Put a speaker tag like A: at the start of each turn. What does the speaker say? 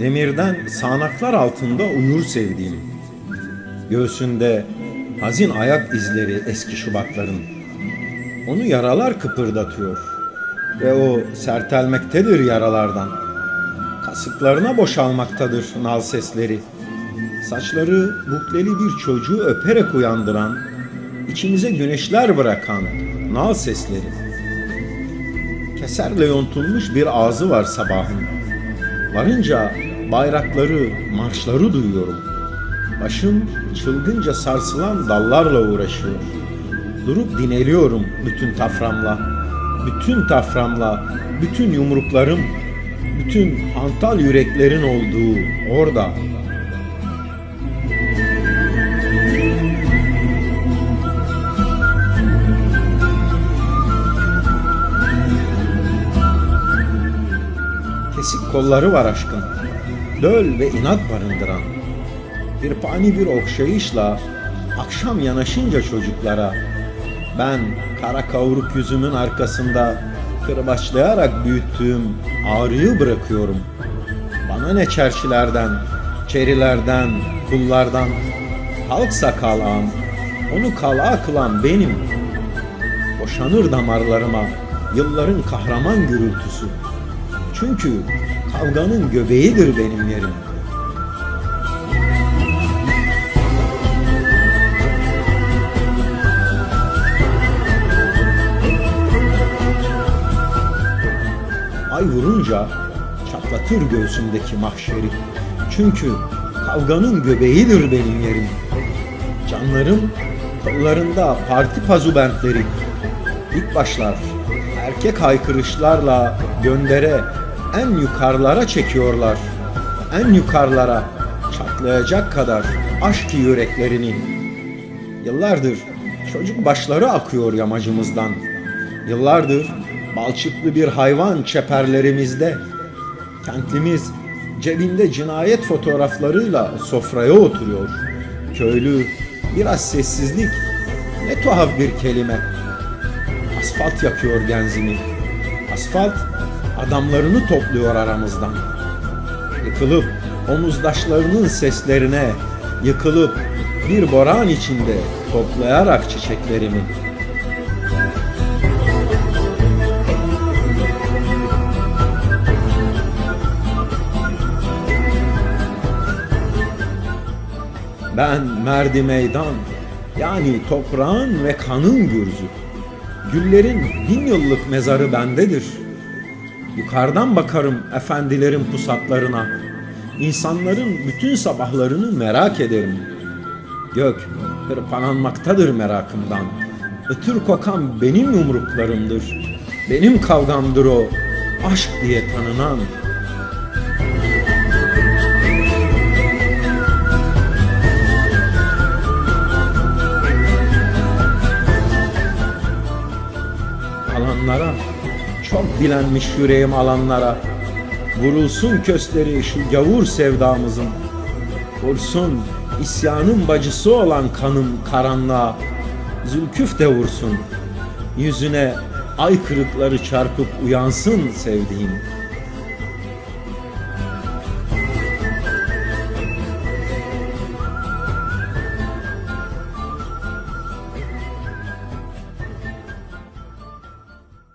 A: Demirden sağanaklar altında uyur sevdiğim. Göğsünde hazin ayak izleri eski şubatların. Onu yaralar kıpırdatıyor. Ve o sertelmektedir yaralardan. Kasıklarına boşalmaktadır nal sesleri. Saçları bukleli bir çocuğu öperek uyandıran, içimize güneşler bırakan nal sesleri. Keserle yontulmuş bir ağzı var sabahın. Varınca bayrakları, marşları duyuyorum. Başım çılgınca sarsılan dallarla uğraşıyor. Durup dineliyorum bütün taframla. Bütün taframla, bütün yumruklarım, bütün hantal yüreklerin olduğu orada. Kesik kolları var aşkın. Döl ve inat barındıran. Bir pani bir okşayışla akşam yanaşınca çocuklara ben kara kavruk yüzümün arkasında kırbaçlayarak büyüttüğüm ağrıyı bırakıyorum. Bana ne çerçilerden, çerilerden, kullardan, halk sakalağım, onu kala kılan benim. Boşanır damarlarıma yılların kahraman gürültüsü. Çünkü kavganın göbeğidir benim yerim. Ay vurunca çatlatır göğsümdeki mahşeri. Çünkü kavganın göbeğidir benim yerim. Canlarım kollarında parti pazubentleri. İlk başlar erkek haykırışlarla göndere en yukarılara çekiyorlar. En yukarılara çatlayacak kadar aşk yüreklerini. Yıllardır çocuk başları akıyor yamacımızdan. Yıllardır balçıklı bir hayvan çeperlerimizde. Kentlimiz cebinde cinayet fotoğraflarıyla sofraya oturuyor. Köylü biraz sessizlik. Ne tuhaf bir kelime. Asfalt yakıyor genzini. Asfalt adamlarını topluyor aramızdan. Yıkılıp omuzdaşlarının seslerine yıkılıp bir boran içinde toplayarak çiçeklerimi. Ben merdi meydan yani toprağın ve kanın gürzü. Güllerin bin yıllık mezarı bendedir. Yukarıdan bakarım efendilerin pusatlarına. İnsanların bütün sabahlarını merak ederim. Gök hırpalanmaktadır merakımdan. Ötür kokan benim yumruklarımdır. Benim kavgamdır o. Aşk diye tanınan. alanlara, çok bilenmiş yüreğim alanlara, vurulsun kösteri şu gavur sevdamızın, vursun isyanın bacısı olan kanım karanlığa, zülküf de vursun, yüzüne ay kırıkları çarpıp uyansın sevdiğim.''